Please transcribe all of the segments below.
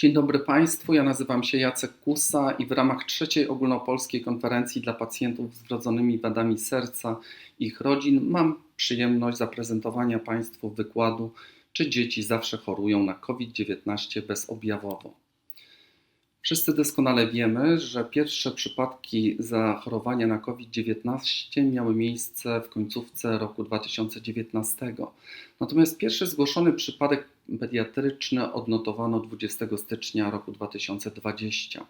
Dzień dobry Państwu, ja nazywam się Jacek Kusa i w ramach trzeciej ogólnopolskiej konferencji dla pacjentów z wrodzonymi wadami serca i ich rodzin mam przyjemność zaprezentowania Państwu wykładu Czy dzieci zawsze chorują na COVID-19 bezobjawowo? Wszyscy doskonale wiemy, że pierwsze przypadki zachorowania na COVID-19 miały miejsce w końcówce roku 2019. Natomiast pierwszy zgłoszony przypadek pediatryczny odnotowano 20 stycznia roku 2020.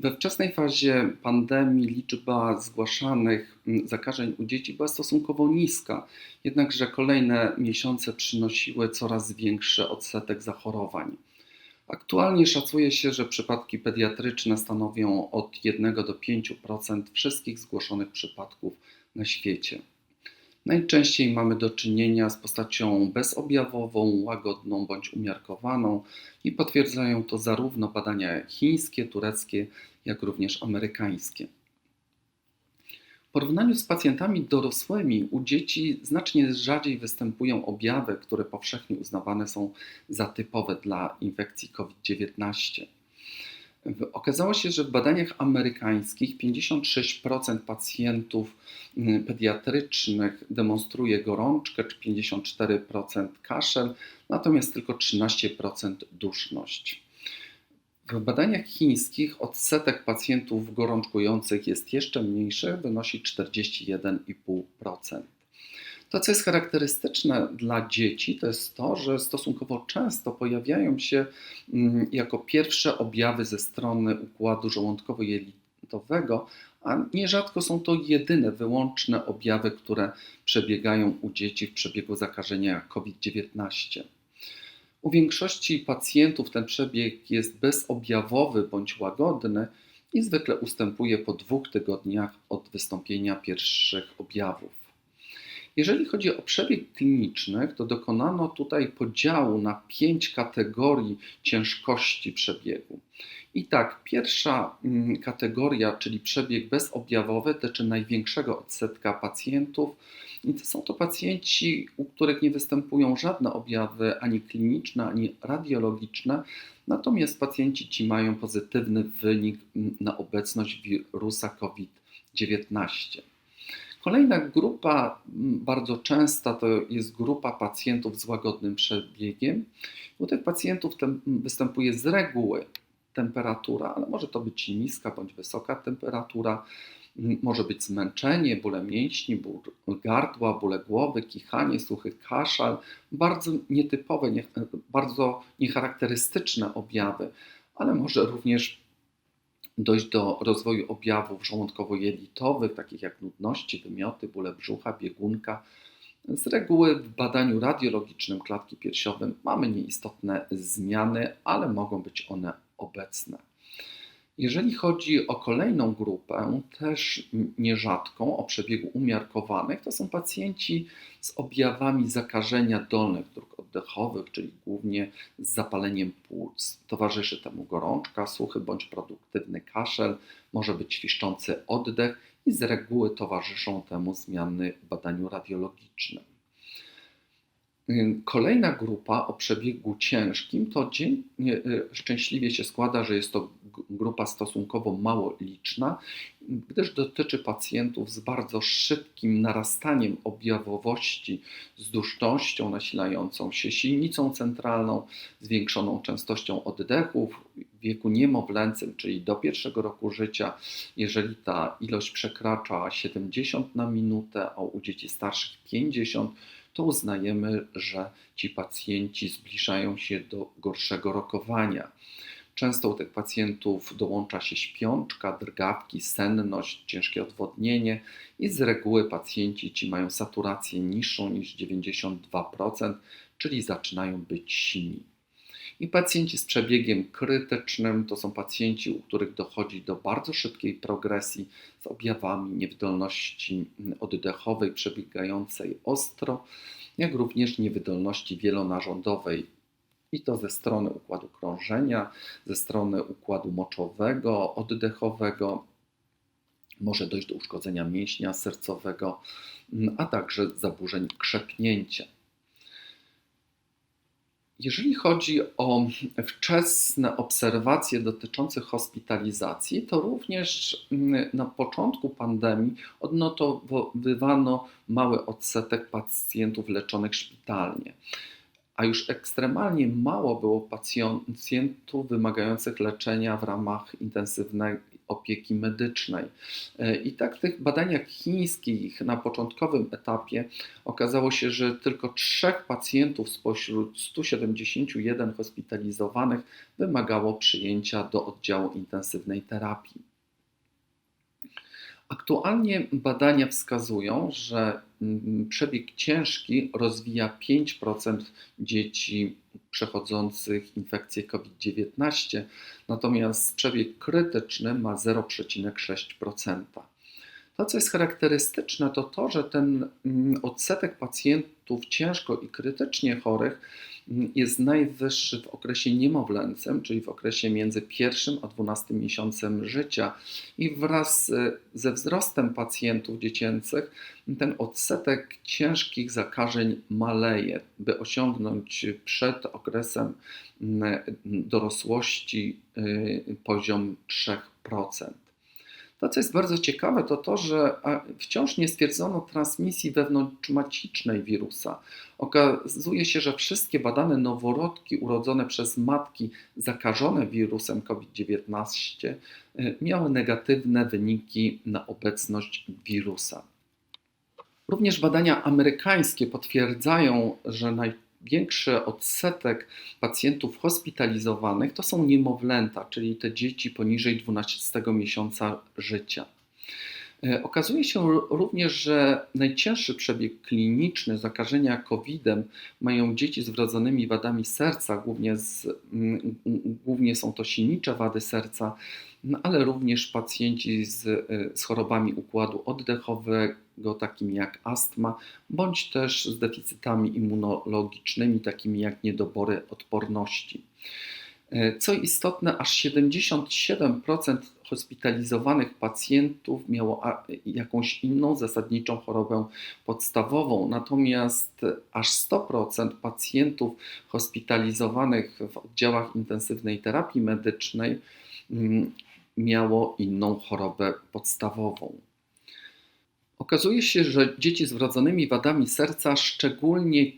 We wczesnej fazie pandemii liczba zgłaszanych zakażeń u dzieci była stosunkowo niska, jednakże kolejne miesiące przynosiły coraz większy odsetek zachorowań. Aktualnie szacuje się, że przypadki pediatryczne stanowią od 1 do 5% wszystkich zgłoszonych przypadków na świecie. Najczęściej mamy do czynienia z postacią bezobjawową, łagodną bądź umiarkowaną i potwierdzają to zarówno badania chińskie, tureckie, jak również amerykańskie. Porównaniu z pacjentami dorosłymi u dzieci znacznie rzadziej występują objawy, które powszechnie uznawane są za typowe dla infekcji COVID-19. Okazało się, że w badaniach amerykańskich 56% pacjentów mm, pediatrycznych demonstruje gorączkę, czy 54% kaszel, natomiast tylko 13% duszność. W badaniach chińskich odsetek pacjentów gorączkujących jest jeszcze mniejszy, wynosi 41,5%. To, co jest charakterystyczne dla dzieci, to jest to, że stosunkowo często pojawiają się mm, jako pierwsze objawy ze strony układu żołądkowo-jelitowego, a nierzadko są to jedyne, wyłączne objawy, które przebiegają u dzieci w przebiegu zakażenia COVID-19. U większości pacjentów ten przebieg jest bezobjawowy bądź łagodny i zwykle ustępuje po dwóch tygodniach od wystąpienia pierwszych objawów. Jeżeli chodzi o przebieg kliniczny, to dokonano tutaj podziału na pięć kategorii ciężkości przebiegu. I tak, pierwsza mm, kategoria, czyli przebieg bezobjawowy, dotyczy największego odsetka pacjentów. I to są to pacjenci, u których nie występują żadne objawy ani kliniczne, ani radiologiczne, natomiast pacjenci ci mają pozytywny wynik mm, na obecność wirusa COVID-19. Kolejna grupa, bardzo częsta, to jest grupa pacjentów z łagodnym przebiegiem. U tych pacjentów występuje z reguły temperatura, ale może to być niska bądź wysoka temperatura, może być zmęczenie, bóle mięśni, ból gardła, bóle głowy, kichanie, suchy kaszal, bardzo nietypowe, nie, bardzo niecharakterystyczne objawy, ale może również dojść do rozwoju objawów żołądkowo-jelitowych, takich jak nudności, wymioty, bóle brzucha, biegunka. Z reguły w badaniu radiologicznym klatki piersiowej mamy nieistotne zmiany, ale mogą być one obecne. Jeżeli chodzi o kolejną grupę, też nierzadką, o przebiegu umiarkowanych, to są pacjenci z objawami zakażenia dolnych dróg oddechowych, czyli głównie z zapaleniem płuc. Towarzyszy temu gorączka, suchy bądź produktywny kaszel, może być świszczący oddech i z reguły towarzyszą temu zmiany w badaniu radiologicznym. Kolejna grupa o przebiegu ciężkim to dzień, y, szczęśliwie się składa, że jest to grupa stosunkowo mało liczna, gdyż dotyczy pacjentów z bardzo szybkim narastaniem objawowości, z dusznością nasilającą się, silnicą centralną, zwiększoną częstością oddechów w wieku niemowlęcym, czyli do pierwszego roku życia, jeżeli ta ilość przekracza 70 na minutę, a u dzieci starszych 50, to uznajemy, że ci pacjenci zbliżają się do gorszego rokowania. Często u tych pacjentów dołącza się śpiączka, drgawki, senność, ciężkie odwodnienie i z reguły pacjenci ci mają saturację niższą niż 92%, czyli zaczynają być silni. I pacjenci z przebiegiem krytycznym to są pacjenci, u których dochodzi do bardzo szybkiej progresji z objawami niewydolności oddechowej przebiegającej ostro, jak również niewydolności wielonarządowej. I to ze strony układu krążenia, ze strony układu moczowego, oddechowego, może dojść do uszkodzenia mięśnia sercowego, a także zaburzeń krzepnięcia. Jeżeli chodzi o wczesne obserwacje dotyczące hospitalizacji, to również mm, na początku pandemii odnotowywano mały odsetek pacjentów leczonych szpitalnie, a już ekstremalnie mało było pacjentów wymagających leczenia w ramach intensywnej opieki medycznej. I tak w tych badaniach chińskich na początkowym etapie okazało się, że tylko trzech pacjentów spośród 171 hospitalizowanych wymagało przyjęcia do oddziału intensywnej terapii. Aktualnie badania wskazują, że mm, przebieg ciężki rozwija 5% dzieci przechodzących infekcję COVID-19, natomiast przebieg krytyczny ma 0,6%. To, co jest charakterystyczne, to to, że ten mm, odsetek pacjentów ciężko i krytycznie chorych mm, jest najwyższy w okresie niemowlęcym, czyli w okresie między pierwszym a 12 miesiącem życia. I wraz ze wzrostem pacjentów dziecięcych ten odsetek ciężkich zakażeń maleje, by osiągnąć przed okresem mm, dorosłości y, poziom 3%. To, co jest bardzo ciekawe, to to, że wciąż nie stwierdzono transmisji wewnątrzmacicznej wirusa. Okazuje się, że wszystkie badane noworodki urodzone przez matki zakażone wirusem COVID-19 y, miały negatywne wyniki na obecność wirusa. Również badania amerykańskie potwierdzają, że naj większy odsetek pacjentów hospitalizowanych to są niemowlęta, czyli te dzieci poniżej 12 miesiąca życia. E, okazuje się również, że najcięższy przebieg kliniczny zakażenia COVID-em mają dzieci z wrodzonymi wadami serca, głównie, z, głównie są to silnicze wady serca, no ale również pacjenci z, e, z chorobami układu oddechowego, takimi jak astma, bądź też z deficytami immunologicznymi, takimi jak niedobory odporności. E, co istotne, aż 77% hospitalizowanych pacjentów miało jakąś inną zasadniczą chorobę podstawową, natomiast aż 100% pacjentów hospitalizowanych w oddziałach intensywnej terapii medycznej mm, miało inną chorobę podstawową. Okazuje się, że dzieci z wrodzonymi wadami serca szczególnie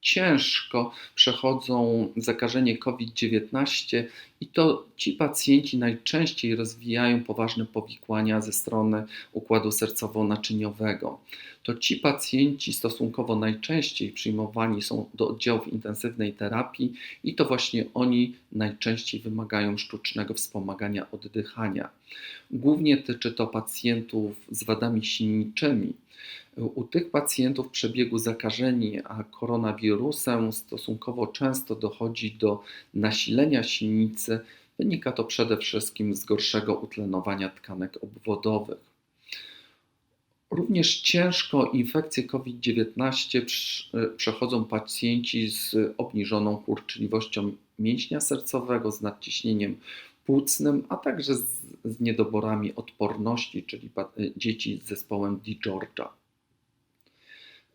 ciężko przechodzą zakażenie COVID-19 i to ci pacjenci najczęściej rozwijają poważne powikłania ze strony układu sercowo-naczyniowego. To ci pacjenci stosunkowo najczęściej przyjmowani są do oddziałów intensywnej terapii i to właśnie oni najczęściej wymagają sztucznego wspomagania oddychania. Głównie tyczy to pacjentów z wadami silniczymi u tych pacjentów w przebiegu zakażeni koronawirusem stosunkowo często dochodzi do nasilenia silnicy. Wynika to przede wszystkim z gorszego utlenowania tkanek obwodowych. Również ciężko infekcję COVID-19 przechodzą pacjenci z obniżoną kurczliwością mięśnia sercowego, z nadciśnieniem płucnym, a także z, z niedoborami odporności, czyli dzieci z zespołem DiGeorgia.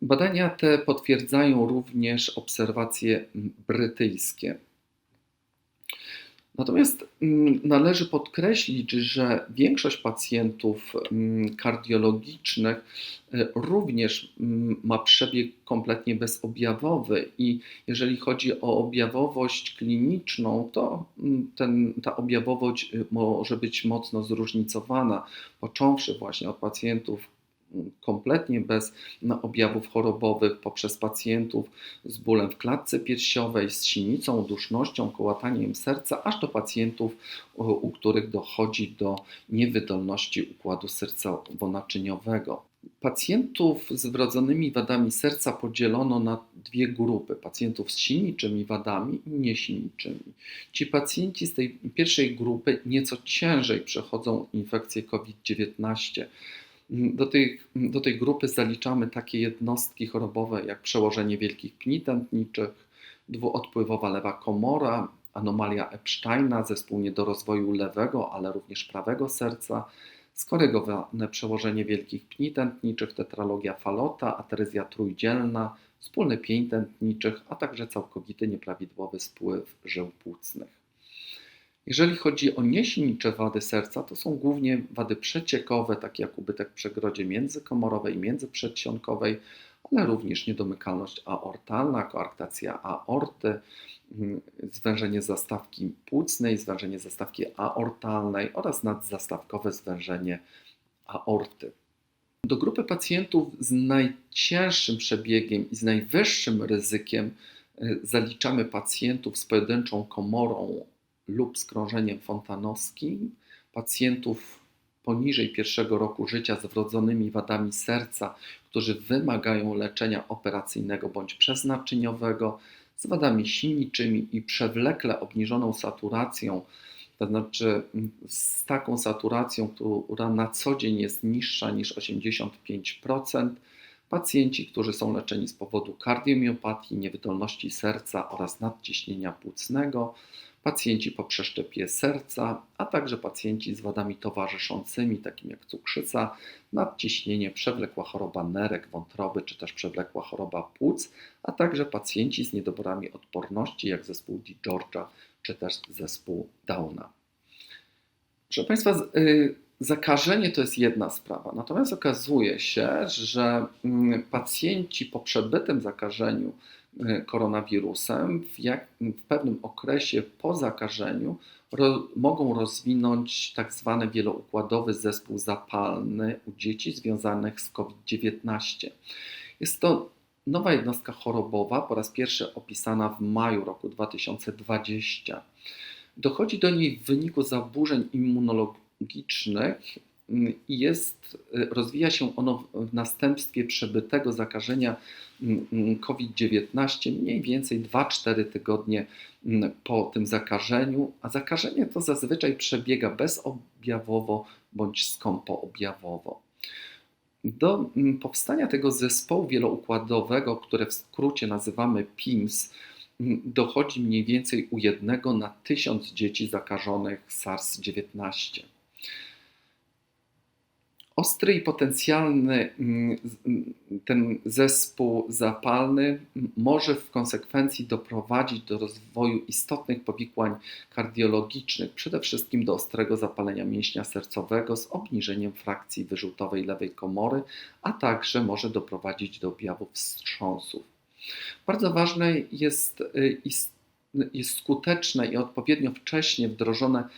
Badania te potwierdzają również obserwacje brytyjskie. Natomiast mm, należy podkreślić, że większość pacjentów mm, kardiologicznych e, również mm, ma przebieg kompletnie bezobjawowy i jeżeli chodzi o objawowość kliniczną, to ten, ta objawowość y, może być mocno zróżnicowana, począwszy właśnie od pacjentów kompletnie bez no, objawów chorobowych poprzez pacjentów z bólem w klatce piersiowej, z sinicą, dusznością, kołataniem serca, aż do pacjentów, u których dochodzi do niewydolności układu sercowo-naczyniowego. Pacjentów z wrodzonymi wadami serca podzielono na dwie grupy: pacjentów z silniczymi wadami i niesilniczymi. Ci pacjenci z tej pierwszej grupy nieco ciężej przechodzą infekcję COVID-19 do tej, do tej grupy zaliczamy takie jednostki chorobowe jak przełożenie wielkich pni tętniczych, dwuodpływowa lewa komora, anomalia Epsteina, zespół niedorozwoju lewego, ale również prawego serca, skorygowane przełożenie wielkich pni tętniczych, tetralogia falota, atrezja trójdzielna, wspólny pień tętniczych, a także całkowity nieprawidłowy spływ żył płucnych. Jeżeli chodzi o niesilnicze wady serca, to są głównie wady przeciekowe, takie jak ubytek w przegrodzie międzykomorowej, międzyprzedsionkowej, ale również niedomykalność aortalna, koarktacja aorty, mm, zwężenie zastawki płucnej, zwężenie zastawki aortalnej oraz nadzastawkowe zwężenie aorty. Do grupy pacjentów z najcięższym przebiegiem i z najwyższym ryzykiem y, zaliczamy pacjentów z pojedynczą komorą lub z krążeniem fontanowskim, pacjentów poniżej pierwszego roku życia z wrodzonymi wadami serca, którzy wymagają leczenia operacyjnego bądź przeznaczeniowego, z wadami silniczymi i przewlekle obniżoną saturacją, to znaczy z taką saturacją, która na co dzień jest niższa niż 85%, pacjenci, którzy są leczeni z powodu kardiomiopatii, niewydolności serca oraz nadciśnienia płucnego, pacjenci po przeszczepie serca, a także pacjenci z wadami towarzyszącymi, takimi jak cukrzyca, nadciśnienie, przewlekła choroba nerek, wątroby czy też przewlekła choroba płuc, a także pacjenci z niedoborami odporności, jak zespół Di Georgia czy też zespół Downa. Proszę Państwa, y, zakażenie to jest jedna sprawa, natomiast okazuje się, że mm, pacjenci po przebytym zakażeniu koronawirusem w, jak, w pewnym okresie po zakażeniu ro, mogą rozwinąć tak zwany wieloukładowy zespół zapalny u dzieci związanych z COVID-19. Jest to nowa jednostka chorobowa, po raz pierwszy opisana w maju roku 2020. Dochodzi do niej w wyniku zaburzeń immunologicznych mm, jest, rozwija się ono w następstwie przebytego zakażenia Mm, mm, COVID-19 mniej więcej 2-4 tygodnie mm, po tym zakażeniu, a zakażenie to zazwyczaj przebiega bezobjawowo bądź skąpoobjawowo. Do powstania tego zespołu wieloukładowego, które w skrócie nazywamy PIMS, dochodzi mniej więcej u jednego na tysiąc dzieci zakażonych SARS-19. Ostry i potencjalny mm, mm, ten zespół zapalny może w konsekwencji doprowadzić do rozwoju istotnych powikłań kardiologicznych, przede wszystkim do ostrego zapalenia mięśnia sercowego z obniżeniem frakcji wyrzutowej lewej komory, a także może doprowadzić do objawów wstrząsów. Bardzo ważne jest, y, jest skuteczne i odpowiednio wcześnie wdrożone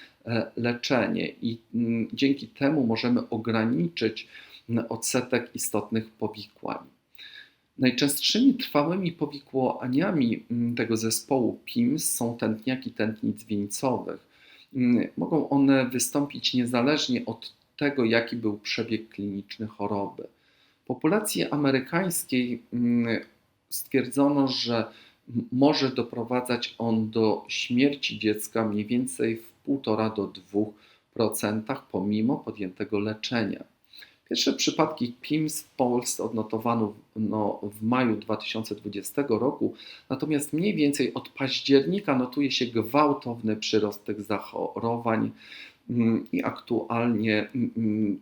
leczenie i mm, dzięki temu możemy ograniczyć mm, odsetek istotnych powikłań. Najczęstszymi trwałymi powikłaniami mm, tego zespołu PIMS są tętniaki tętnic wieńcowych. Mogą one wystąpić niezależnie od tego, jaki był przebieg kliniczny choroby. W populacji amerykańskiej stwierdzono, że może doprowadzać on do śmierci dziecka mniej więcej w 1,5 do 2% pomimo podjętego leczenia. Pierwsze przypadki PIMS w Polsce odnotowano no, w maju 2020 roku, natomiast mniej więcej od października notuje się gwałtowny przyrost tych zachorowań mm, i aktualnie mm, mm,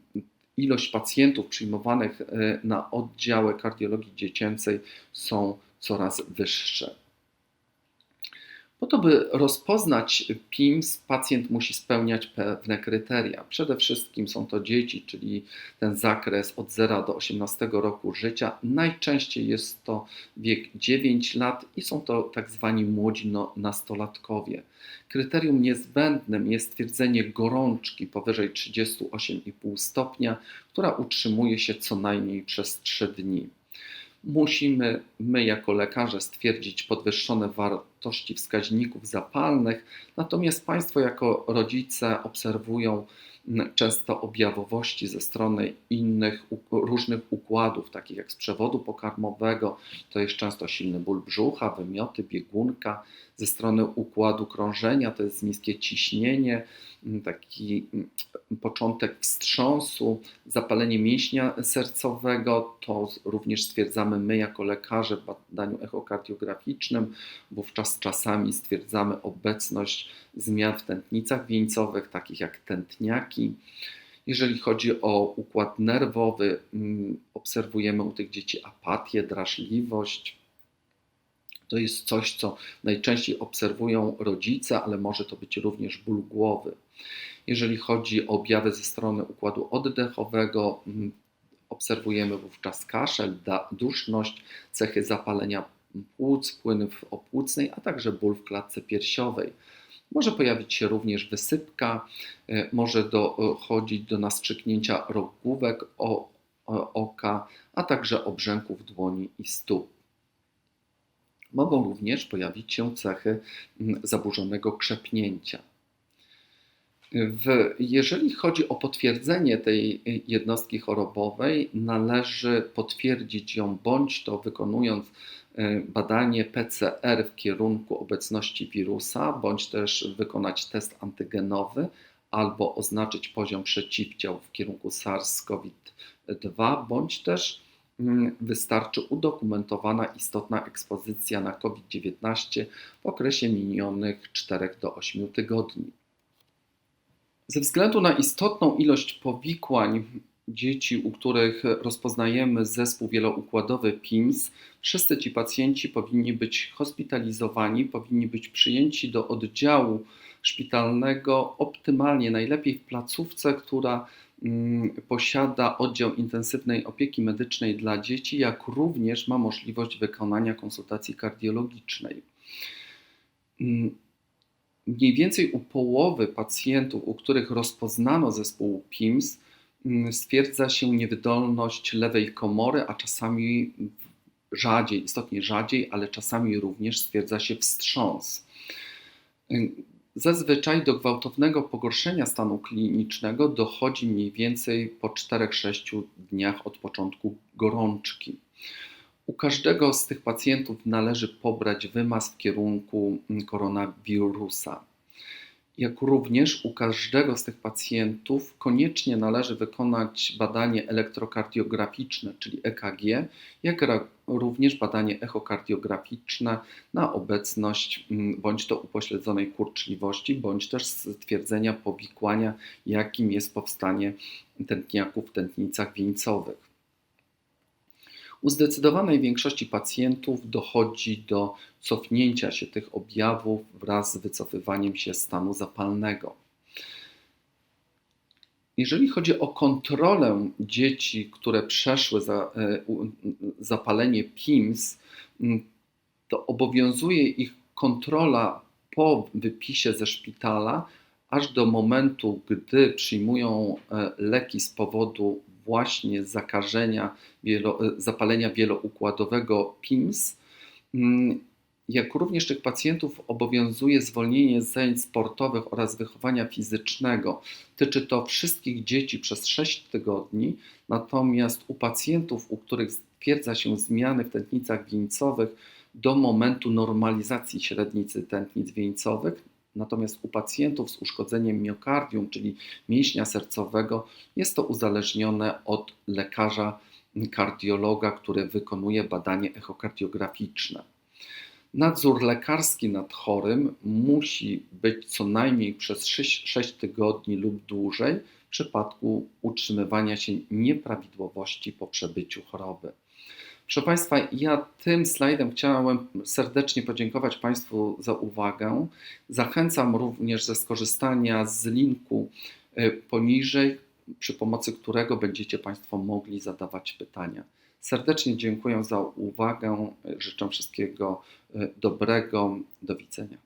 ilość pacjentów przyjmowanych e, na oddziały kardiologii dziecięcej są coraz wyższe. Po to, by rozpoznać PIMS, pacjent musi spełniać pewne kryteria. Przede wszystkim są to dzieci, czyli ten zakres od 0 do 18 roku życia. Najczęściej jest to wiek 9 lat i są to tak zwani młodzi no, nastolatkowie. Kryterium niezbędnym jest stwierdzenie gorączki powyżej 38,5 stopnia, która utrzymuje się co najmniej przez 3 dni musimy my jako lekarze stwierdzić podwyższone wartości wskaźników zapalnych, natomiast Państwo jako rodzice obserwują często objawowości ze strony innych różnych układów, takich jak z przewodu pokarmowego, to jest często silny ból brzucha, wymioty, biegunka, ze strony układu krążenia to jest niskie ciśnienie, taki początek wstrząsu, zapalenie mięśnia sercowego, to również stwierdzamy my jako lekarze w badaniu echokardiograficznym, wówczas czasami stwierdzamy obecność zmian w tętnicach wieńcowych, takich jak tętniaki. Jeżeli chodzi o układ nerwowy, mm, obserwujemy u tych dzieci apatię, drażliwość. To jest coś, co najczęściej obserwują rodzice, ale może to być również ból głowy. Jeżeli chodzi o objawy ze strony układu oddechowego, mm, obserwujemy wówczas kaszel, duszność, cechy zapalenia płuc, płynów opłucnej, a także ból w klatce piersiowej. Może pojawić się również wysypka, e, może dochodzić do nastrzyknięcia rogówek oka, a także obrzęków dłoni i stóp. Mogą również pojawić się cechy mm, zaburzonego krzepnięcia. W, jeżeli chodzi o potwierdzenie tej jednostki chorobowej, należy potwierdzić ją bądź to wykonując e, badanie PCR w kierunku obecności wirusa, bądź też wykonać test antygenowy albo oznaczyć poziom przeciwciał w kierunku SARS-CoV-2, bądź też wystarczy udokumentowana istotna ekspozycja na COVID-19 w okresie minionych 4 do 8 tygodni. Ze względu na istotną ilość powikłań dzieci, u których rozpoznajemy zespół wieloukładowy PIMS, wszyscy ci pacjenci powinni być hospitalizowani, powinni być przyjęci do oddziału szpitalnego, optymalnie najlepiej w placówce, która posiada oddział intensywnej opieki medycznej dla dzieci, jak również ma możliwość wykonania konsultacji kardiologicznej. Mm, mniej więcej u połowy pacjentów, u których rozpoznano zespół PIMS, mm, stwierdza się niewydolność lewej komory, a czasami rzadziej, istotnie rzadziej, ale czasami również stwierdza się wstrząs. Zazwyczaj do gwałtownego pogorszenia stanu klinicznego dochodzi mniej więcej po 4-6 dniach od początku gorączki. U każdego z tych pacjentów należy pobrać wymaz w kierunku koronawirusa. Jak również u każdego z tych pacjentów koniecznie należy wykonać badanie elektrokardiograficzne, czyli EKG, jak również badanie echokardiograficzne na obecność mm, bądź to upośledzonej kurczliwości, bądź też stwierdzenia powikłania, jakim jest powstanie tętniaków w tętnicach wieńcowych. U zdecydowanej większości pacjentów dochodzi do cofnięcia się tych objawów wraz z wycofywaniem się stanu zapalnego. Jeżeli chodzi o kontrolę dzieci, które przeszły za, e, zapalenie PIMS, to obowiązuje ich kontrola po wypisie ze szpitala, aż do momentu, gdy przyjmują e, leki z powodu właśnie zakażenia wielo, zapalenia wieloukładowego PIMS, mm, jak również tych pacjentów obowiązuje zwolnienie z zajęć sportowych oraz wychowania fizycznego. Tyczy to wszystkich dzieci przez 6 tygodni, natomiast u pacjentów, u których stwierdza się zmiany w tętnicach wieńcowych do momentu normalizacji średnicy tętnic wieńcowych, Natomiast u pacjentów z uszkodzeniem miokardium, czyli mięśnia sercowego, jest to uzależnione od lekarza kardiologa, który wykonuje badanie echokardiograficzne. Nadzór lekarski nad chorym musi być co najmniej przez 6, 6 tygodni lub dłużej w przypadku utrzymywania się nieprawidłowości po przebyciu choroby. Proszę Państwa, ja tym slajdem chciałem serdecznie podziękować Państwu za uwagę. Zachęcam również ze skorzystania z linku e, poniżej, przy pomocy którego będziecie Państwo mogli zadawać pytania. Serdecznie dziękuję za uwagę. Życzę wszystkiego e, dobrego. Do widzenia.